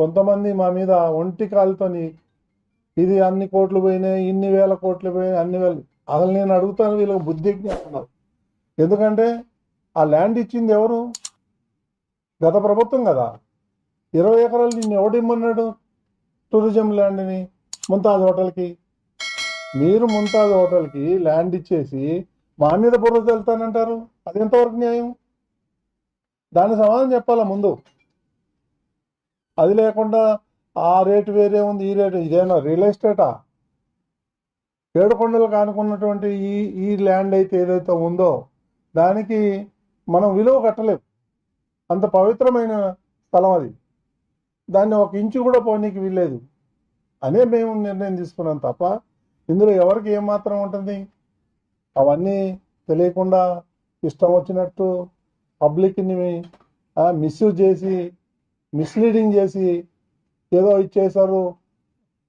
కొంతమంది మా మీద ఒంటి కాలుతోని ఇది అన్ని కోట్లు పోయినాయి ఇన్ని వేల కోట్లు పోయినాయి అన్ని వేలు అసలు నేను అడుగుతాను వీళ్ళకి బుద్ధి జ్ఞాపకం. ఎందుకంటే ఆ ల్యాండ్ ఇచ్చింది ఎవరు? గత ప్రభుత్వం కదా. ఇరవై ఎకరాలు నిన్ను ఎవడిమ్మన్నాడు టూరిజం ల్యాండ్ని ముంతాజ్ హోటల్కి. మీరు ముంతాజ్ హోటల్కి ల్యాండ్ ఇచ్చేసి మా మీద బుర్ర వెళ్తానంటారు అది ఎంతవరకు న్యాయం? దాని సమాధానం చెప్పాలా ముందు? అది లేకుండా ఆ రేటు వేరే ఉంది ఈ రేటు ఇదేనా? రియల్ ఎస్టేటా? ఏడుకొండలు కానుకున్నటువంటి ఈ ఈ ల్యాండ్ అయితే ఏదైతే ఉందో దానికి మనం విలువ కట్టలేము. అంత పవిత్రమైన స్థలం అది. దాన్ని ఒక ఇంచు కూడా పోనీకి వీల్లేదు. అనే మేము నిర్ణయం తీసుకున్నాం తప్ప ఇందులో ఎవరికి ఏమాత్రం ఉంటుంది? అవన్నీ తెలియకుండా ఇష్టం వచ్చినట్టు పబ్లిక్ని మిస్యూజ్ చేసి మిస్లీడింగ్ చేసి ఏదో ఇచ్చేశారు.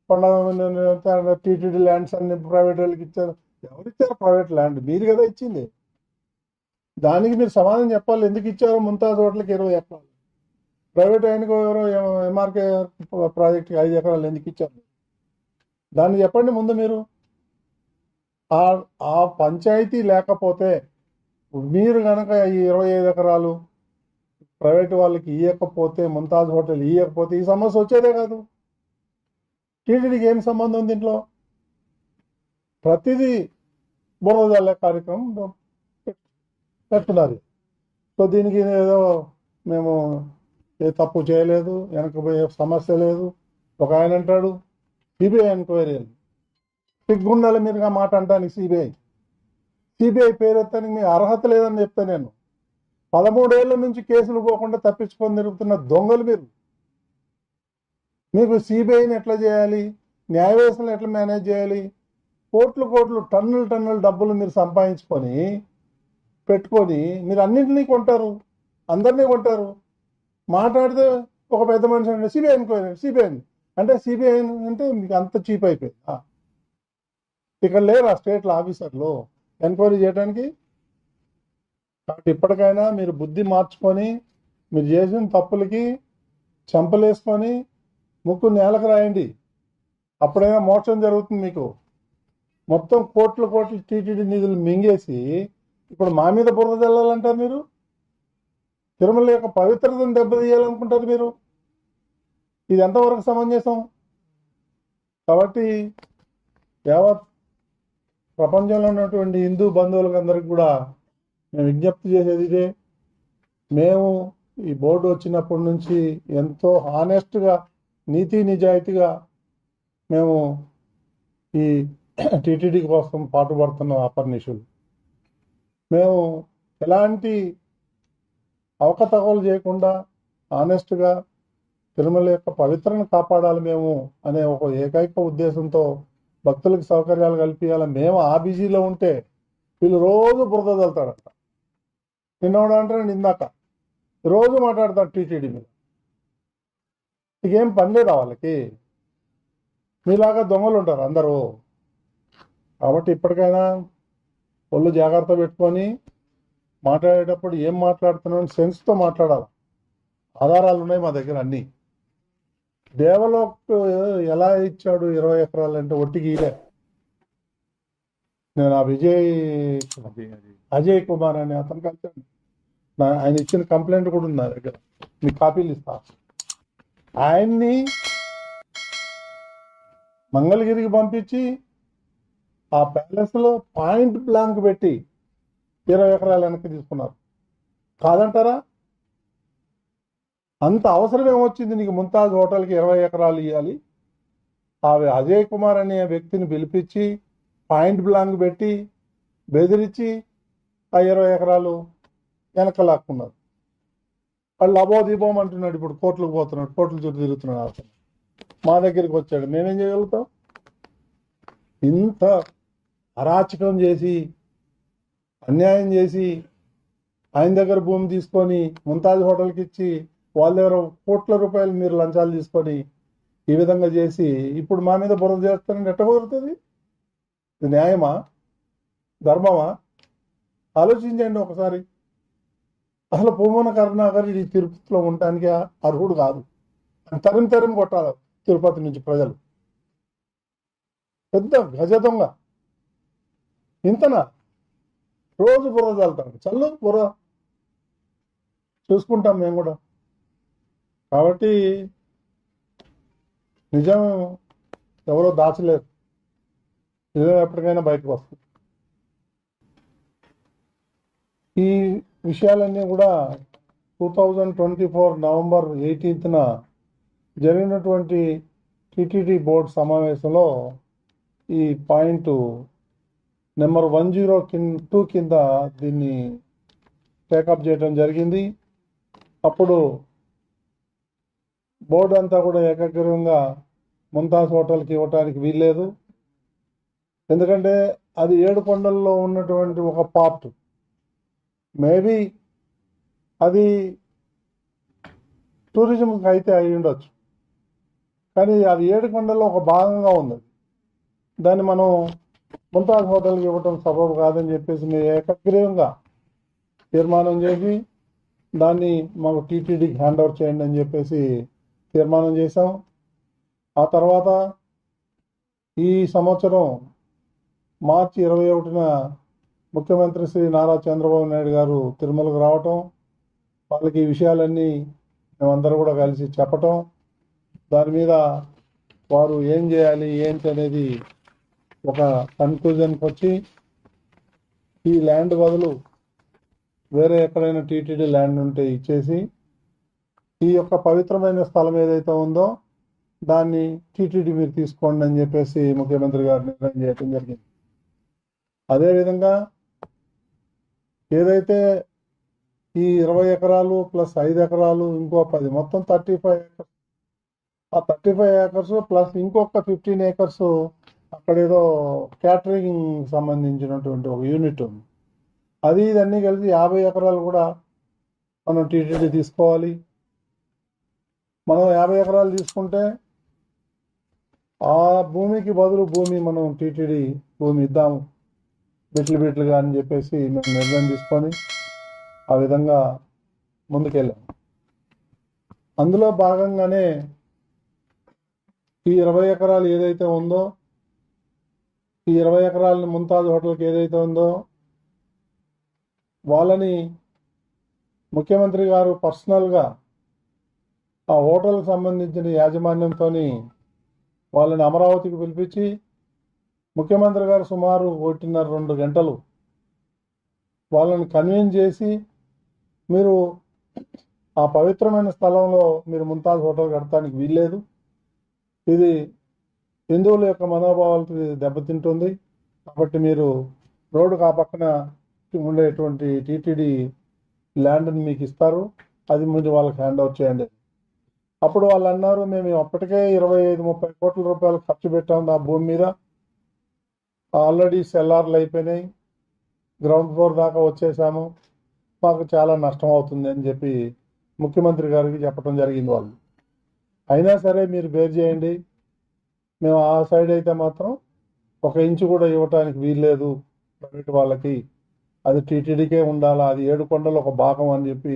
పండగ టీటీడీ ల్యాండ్స్ అన్ని ప్రైవేట్ వాళ్ళకి ఇచ్చారు. ఎవరు ఇచ్చారు ప్రైవేట్ ల్యాండ్? మీరు కదా ఇచ్చింది. దానికి మీరు సమాధానం చెప్పాలి. ఎందుకు ఇచ్చారో? ముంతాజ్ హోటల్కి ఇరవై ఎకరాలు. ప్రైవేట్ ఆయనకు ఎవరో ఎంఆర్కే ప్రాజెక్ట్కి ఐదు ఎకరాలు ఎందుకు ఇచ్చారు? దాన్ని చెప్పండి ముందు మీరు. ఆ ఆ పంచాయతీ లేకపోతే మీరు కనుక ఈ ఇరవై ఐదు ఎకరాలు ప్రైవేట్ వాళ్ళకి ఇవ్వకపోతే ముంతాజ్ హోటల్ ఇవ్వకపోతే ఈ సమస్య వచ్చేదే కాదు. టీటీడీకి ఏం సంబంధం ఉంది దీంట్లో ప్రతిదీ బురదజల్లే కార్యక్రమం పెట్టున్నారు. సో దీనికి ఏదో మేము ఏ తప్పు చేయలేదు వెనకపోయే సమస్య లేదు. ఒక ఆయన అంటాడు సిబిఐ ఎంక్వైరీ అని. సిగ్గుండాలి మీరుగా మాట అంటానికి సిబిఐ. సిబిఐ పేరు ఎత్తానికి మీ అర్హత లేదని చెప్తా నేను పదమూడేళ్ళ నుంచి కేసులు పోకుండా తప్పించుకొని తిరుగుతున్న దొంగలు మీరు. మీకు సిబిఐని ఎట్లా చేయాలి? న్యాయ వ్యవస్థను ఎట్లా మేనేజ్ చేయాలి? కోట్లు కోట్లు టన్నులు టన్నుల డబ్బులు మీరు సంపాదించుకొని పెట్టుకొని మీరు అన్నింటినీ కొంటారు. అందరినీ కొంటారు. మాట్లాడితే ఒక పెద్ద మనిషి అంటే సిబిఐ ఎంక్వైరీ సిబిఐ అంటే సిబిఐ అంటే మీకు అంత చీప్ అయిపోయింది. ఇక్కడ ఇక్కడ లేరా స్టేట్ల ఆఫీసర్లు? ఎంక్వైరీ చేయడానికి కాబట్టి ఇప్పటికైనా మీరు బుద్ధి మార్చుకొని మీరు చేసిన తప్పులకి చెంపలేసుకొని ముక్కు నేలకు రాయండి. అప్పుడైనా మోక్షం జరుగుతుంది మీకు. మొత్తం కోట్ల కోట్ల టీటీడీ నిధులు మింగేసి ఇప్పుడు మా మీద బురద చల్లాలంటారు మీరు? తిరుమల యొక్క పవిత్రతను దెబ్బతీయాలనుకుంటారు మీరు? ఇది ఎంతవరకు సమంజసం? కాబట్టి యావత్ ప్రపంచంలో ఉన్నటువంటి హిందూ బంధువులకు అందరికి కూడా మేము విజ్ఞప్తి చేసేది ఇదే. మేము ఈ బోర్డు వచ్చినప్పటి నుంచి ఎంతో హానెస్ట్గా నీతి నిజాయితీగా మేము ఈ టీటీడీ కోసం పాటుపడుతున్న అపర్నిషులు మేము ఎలాంటి అవకతవకలు చేయకుండా ఆనెస్ట్గా తిరుమల యొక్క పవిత్రను కాపాడాలి మేము అనే ఒక ఏకైక ఉద్దేశంతో భక్తులకు సౌకర్యాలు కల్పించాలి. మేము ఆ బిజీలో ఉంటే వీళ్ళు రోజు బురద చల్లుతాడట నిన్నోడు అంటే ఇందాక రోజు మాట్లాడతాడు టీటీడీ మీద. ఇకేం పని లేదా వాళ్ళకి? మీలాగా దొంగలు ఉంటారు అందరూ. కాబట్టి ఇప్పటికైనా ఒళ్ళు జాగ్రత్త పెట్టుకొని మాట్లాడేటప్పుడు ఏం మాట్లాడుతున్నాం సెన్స్తో మాట్లాడాలి. ఆధారాలు ఉన్నాయి మా దగ్గర అన్నీ. దేవలోక్ ఎలా ఇచ్చాడు ఇరవై ఎకరాలు అంటే ఒట్టికి ఇలే నేను ఆ విజయ్ అజయ్ కుమార్ అనే అతను కలిసాను నా- ఆయన ఇచ్చిన కంప్లైంట్ కూడా ఉంది నా దగ్గర. మీకు కాపీలు ఇస్తా. ఆయన్ని మంగళగిరికి పంపించి ఆ ప్యాలెస్లో పాయింట్ బ్లాంక్ పెట్టి ఇరవై ఎకరాలు వెనక్కి తీసుకున్నారు. కాదంటారా? అంత అవసరం ఏమొచ్చింది? నీకు ముంతాజ్ హోటల్కి ఇరవై ఎకరాలు ఇవ్వాలి ఆ అజయ్ కుమార్ అనే వ్యక్తిని పిలిపించి పాయింట్ బ్లాంక్ పెట్టి బెదిరించి ఆ ఇరవై ఎకరాలు వెనక లాక్కున్నారు. వాళ్ళు అబోదీపం అంటున్నాడు ఇప్పుడు కోర్టులకు పోతున్నాడు కోర్టుల చుట్టూ తిరుగుతున్నాడు అతను. మా దగ్గరికి వచ్చాడు. మేమేం చేయగలుగుతాం? ఇంత అరాచకం చేసి అన్యాయం చేసి ఆయన దగ్గర భూమి తీసుకొని ముంతాజ్ హోటల్కి ఇచ్చి వాళ్ళ దగ్గర కోట్ల రూపాయలు మీరు లంచాలు తీసుకొని ఈ విధంగా చేసి ఇప్పుడు మా మీద బురద చేస్తానంటే ఎట్ట కుదురుతుంది? ఇది న్యాయమా? ధర్మమా? ఆలోచించండి ఒకసారి. అసలు పూమన కరుణాకర్ ఈ తిరుపతిలో ఉండటానికి అర్హుడు కాదు. తరిమి తరిమి కొట్టాలి తిరుపతి నుంచి ప్రజలు. పెద్ద గజ దొంగ. ఇంతనా? రోజు బుర్ర చల్లుతాం చల్లు బుర్ర. చూసుకుంటాం మేము కూడా. కాబట్టి నిజం ఎవరో దాచలేరు. నిజం ఎప్పటికైనా బయటకు వస్తుంది. ఈ విషయాలన్నీ కూడా two thousand twenty four November ఎయిటీన్త్న జరిగినటువంటి టిటిడి బోర్డు సమావేశంలో ఈ పాయింట్ నెంబర్ వన్ జీరో కిన్ టూ కింద దీన్ని టేకప్ చేయడం జరిగింది. అప్పుడు బోర్డు అంతా కూడా ఏకగ్రీవంగా ముంతాజ్ హోటల్కి ఇవ్వటానికి వీల్లేదు. ఎందుకంటే అది ఏడు కొండల్లో ఉన్నటువంటి ఒక పార్ట్. మేబీ అది టూరిజంకి అయితే అయి ఉండొచ్చు. కానీ అది ఏడు కొండల్లో ఒక భాగంగా ఉంది. దాన్ని మనం ముంతాజ్ హోటల్కి ఇవ్వటం సబబు కాదని చెప్పేసి మేము ఏకగ్రీవంగా తీర్మానం చేసి దాన్ని మాకు టీటీడీకి హ్యాండ్ ఓవర్ చేయండి అని చెప్పేసి తీర్మానం చేశాం. ఆ తర్వాత ఈ సంవత్సరం మార్చి ఇరవై ఒకటిన ముఖ్యమంత్రి శ్రీ నారా చంద్రబాబు నాయుడు గారు తిరుమలకు రావటం వాళ్ళకి ఈ విషయాలన్నీ మేమందరూ కూడా కలిసి చెప్పటం దాని మీద వారు ఏం చేయాలి ఏంటి అనేది ఒక కన్క్లూజన్కి వచ్చి ఈ ల్యాండ్ బదులు వేరే ఎక్కడైనా టీటీడీ ల్యాండ్ ఉంటే ఇచ్చేసి ఈ యొక్క పవిత్రమైన స్థలం ఏదైతే ఉందో దాన్ని టీటీడీ మీరు తీసుకోండి అని చెప్పేసి ముఖ్యమంత్రి గారు నిర్ణయం చేయడం జరిగింది. అదేవిధంగా ఏదైతే ఈ ఇరవై ఎకరాలు ప్లస్ ఐదు ఎకరాలు ఇంకో పది మొత్తం థర్టీ ఫైవ్ ఏకర్స్ ఆ థర్టీ ఫైవ్ ఏకర్స్ ప్లస్ ఇంకొక ఫిఫ్టీన్ ఏకర్స్ అక్కడ ఏదో క్యాటరింగ్ సంబంధించినటువంటి ఒక యూనిట్. ఉంది అది ఇదన్నీ కలిసి యాభై ఎకరాలు కూడా మనం టీటీడీ తీసుకోవాలి. మనం యాభై ఎకరాలు తీసుకుంటే ఆ భూమికి బదులు భూమి మనం టీటీడీ భూమి ఇద్దాము. బిట్లు బిట్లుగా అని చెప్పేసి మేము నిర్ణయం తీసుకొని ఆ విధంగా ముందుకెళ్ళాం. అందులో భాగంగానే ఈ ఇరవై ఎకరాలు ఏదైతే ఉందో ఈ ఇరవై ఎకరాలని ముంతాజ్ హోటల్కి ఏదైతే ఉందో వాళ్ళని ముఖ్యమంత్రి గారు పర్సనల్గా ఆ హోటల్కి సంబంధించిన యాజమాన్యంతో వాళ్ళని అమరావతికి పిలిపించి ముఖ్యమంత్రి గారు సుమారు ఒకటిన్నర రెండు గంటలు వాళ్ళని కన్విన్స్ చేసి మీరు ఆ పవిత్రమైన స్థలంలో మీరు ముంతాజ్ హోటల్ కడటానికి వీల్లేదు. ఇది హిందువుల యొక్క మనోభావాలకి దెబ్బతింటుంది. కాబట్టి మీరు రోడ్డుకు ఆ పక్కన ఉండేటువంటి టీటీడీ ల్యాండ్ని మీకు ఇస్తారు. అది మీరు వాళ్ళకి హ్యాండ్ ఓవర్ చేయండి. అప్పుడు వాళ్ళు అన్నారు మేము అప్పటికే ఇరవై ఐదు ముప్పై కోట్ల రూపాయలు ఖర్చు పెట్టాము ఆ భూమి మీద. ఆల్రెడీ సెల్లార్లు అయిపోయినాయి. గ్రౌండ్ ఫ్లోర్ దాకా వచ్చేసాము. మాకు చాలా నష్టం అవుతుంది అని చెప్పి ముఖ్యమంత్రి గారికి చెప్పడం జరిగింది వాళ్ళు. అయినా సరే మీరు బేర్ చేయండి. మేము ఆ సైడ్ అయితే మాత్రం ఒక ఇంచు కూడా ఇవ్వటానికి వీల్లేదు. ప్రైవేట్ వాళ్ళకి అది టీటీడీకే ఉండాలా అది ఏడు కొండలు ఒక భాగం అని చెప్పి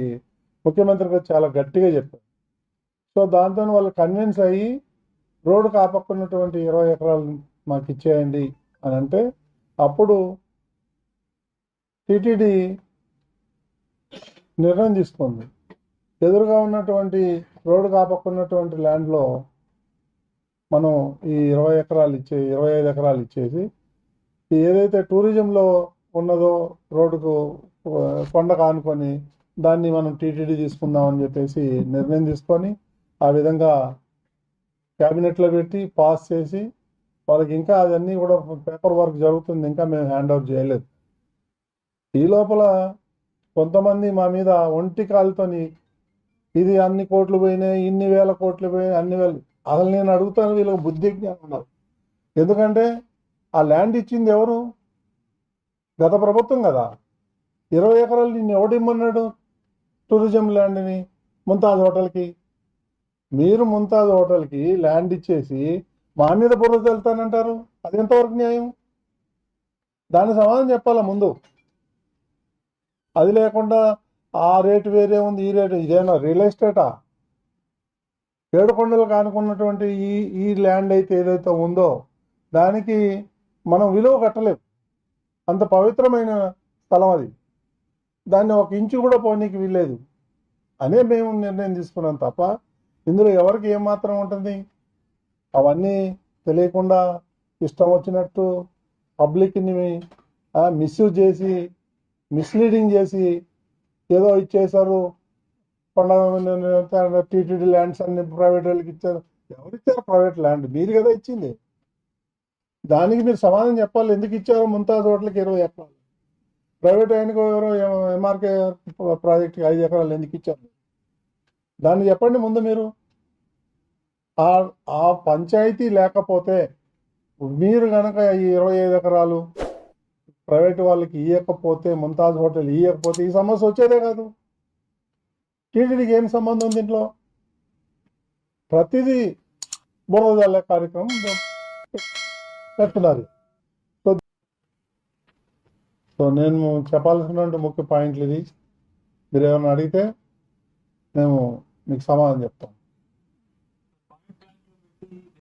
ముఖ్యమంత్రి గారు చాలా గట్టిగా చెప్పారు. సో దాంతో వాళ్ళు కన్విన్స్ అయ్యి రోడ్డు కాపక్కున్నటువంటి ఇరవై ఎకరాలు మాకు ఇచ్చేయండి. అని అంటే అప్పుడు టీటీడీ నిర్ణయం తీసుకుంది. ఎదురుగా ఉన్నటువంటి రోడ్డు కాపకున్నటువంటి ల్యాండ్లో మనం ఈ ఇరవై ఎకరాలు ఇచ్చే ఇరవై ఐదు ఎకరాలు ఇచ్చేసి ఏదైతే టూరిజంలో ఉన్నదో రోడ్డుకు కొండ కానుకొని దాన్ని మనం టీటీడీ తీసుకుందాం అని చెప్పేసి నిర్ణయం తీసుకొని ఆ విధంగా క్యాబినెట్లో పెట్టి పాస్ చేసి వాళ్ళకి ఇంకా అదన్నీ కూడా పేపర్ వర్క్ జరుగుతుంది ఇంకా మేము హ్యాండ్ అవుట్ చేయలేదు. ఈ లోపల కొంతమంది మా మీద ఒంటి కాలుతోని ఇది అన్ని కోట్లు పోయినాయి ఇన్ని వేల కోట్లు పోయినాయి అన్ని వేలు. అసలు నేను అడుగుతాను వీళ్ళకి బుద్ధి అన్నారు ఉన్నారు ఎందుకంటే ఆ ల్యాండ్ ఇచ్చింది ఎవరు? గత ప్రభుత్వం కదా. ఇరవై ఎకరాలు నిన్ను ఎవడిమ్మన్నాడు టూరిజం ల్యాండ్ని ముంతాజ్ హోటల్కి. మీరు ముంతాజ్ హోటల్కి ల్యాండ్ ఇచ్చేసి మా మీద బుర్ర తెలుతానంటారు? అది ఎంతవరకు న్యాయం? దాని సమాధానం చెప్పాలా ముందు? అది లేకుండా ఆ రేటు వేరే ఉంది ఈ రేటు ఇదేనా? రియల్ ఎస్టేటా? ఏడుకొండలు కానుకున్నటువంటి ఈ ఈ ల్యాండ్ అయితే ఏదైతే ఉందో దానికి మనం విలువ కట్టలేము అంత పవిత్రమైన స్థలం అది. దాన్ని ఒక ఇంచు కూడా పోనీకి వీల్లేదు. అనే మేము నిర్ణయం తీసుకున్నాం తప్ప ఇందులో ఎవరికి ఏమాత్రం ఉంటుంది? అవన్నీ తెలియకుండా ఇష్టం వచ్చినట్టు పబ్లిక్ని మిస్యూజ్ చేసి మిస్లీడింగ్ చేసి ఏదో ఇచ్చేశారు. పండగ టీటీడీ ల్యాండ్స్ అన్ని ప్రైవేట్ వాళ్ళకి ఇచ్చారు. ఎవరు ఇచ్చారు ప్రైవేట్ ల్యాండ్ మీరు కదా ఇచ్చింది. దానికి మీరు సమాధానం చెప్పాలి. ఎందుకు ఇచ్చారు? ముంతాజ్ హోటల్కి ఇరవై ఎకరాలు. ప్రైవేట్ ఆయనకు ఎవరో ఎంఆర్కే ప్రాజెక్ట్కి ఐదు ఎకరాలు ఎందుకు ఇచ్చారు? దాన్ని చెప్పండి ముందు మీరు. ఆ ఆ పంచాయతీ లేకపోతే మీరు కనుక ఈ ఇరవై ఐదు ఎకరాలు ప్రైవేట్ వాళ్ళకి ఇవ్వకపోతే ముంతాజ్ హోటల్ ఇవ్వకపోతే ఈ సమస్య వచ్చేదే కాదు. టీటీడీకి ఏం సంబంధం దీంట్లో ప్రతిదీ బురదల్లే కార్యక్రమం పెట్టున్నారు. సో సో నేను చెప్పాల్సినటువంటి ముఖ్య పాయింట్లు ఇది మీరు ఏమైనా అడిగితే మేము మీకు సమాధానం చెప్తాం